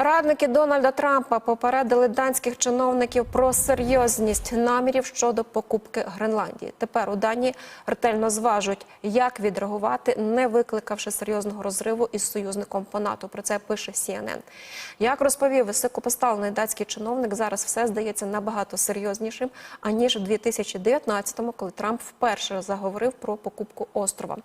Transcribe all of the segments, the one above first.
Радники Дональда Трампа попередили данських чиновників про серйозність намірів щодо покупки Гренландії. Тепер у Данії ретельно зважують, як відреагувати, не викликавши серйозного розриву із союзником по НАТО. Про це пише CNN. Як розповів високопоставлений датський чиновник, зараз все здається набагато серйознішим аніж в 2019-му, коли Трамп вперше заговорив про покупку острова.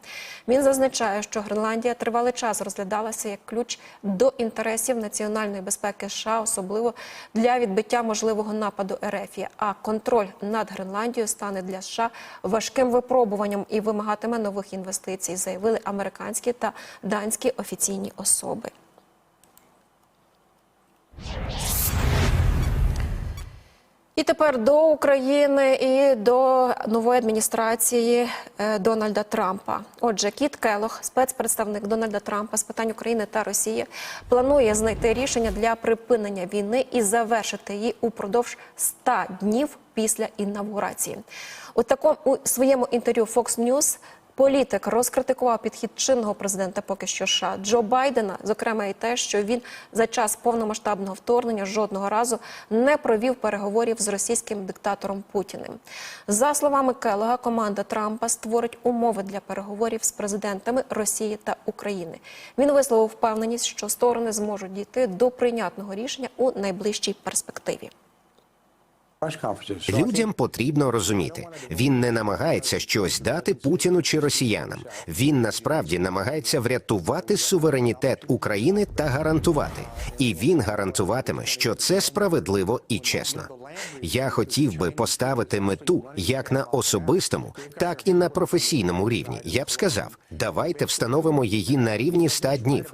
Він зазначає, що Гренландія тривалий час розглядалася як ключ до інтересів національної безпеки США, особливо для відбиття можливого нападу РФ. А контроль над Гренландією стане для США важким випробуванням і вимагатиме нових інвестицій, заявили американські та данські офіційні особи. І тепер до України і до нової адміністрації е, Дональда Трампа. Отже, Кіт Келох, спецпредставник Дональда Трампа з питань України та Росії, планує знайти рішення для припинення війни і завершити її упродовж 100 днів після інавгурації. У такому у своєму інтерв'ю Fox News Політик розкритикував підхід чинного президента поки що США Джо Байдена, зокрема і те, що він за час повномасштабного вторгнення жодного разу не провів переговорів з російським диктатором Путіним. За словами Келога, команда Трампа створить умови для переговорів з президентами Росії та України. Він висловив впевненість, що сторони зможуть дійти до прийнятного рішення у найближчій перспективі. Людям потрібно розуміти, він не намагається щось дати Путіну чи росіянам. Він насправді намагається врятувати суверенітет України та гарантувати. І він гарантуватиме, що це справедливо і чесно. Я хотів би поставити мету як на особистому, так і на професійному рівні. Я б сказав, давайте встановимо її на рівні 100 днів.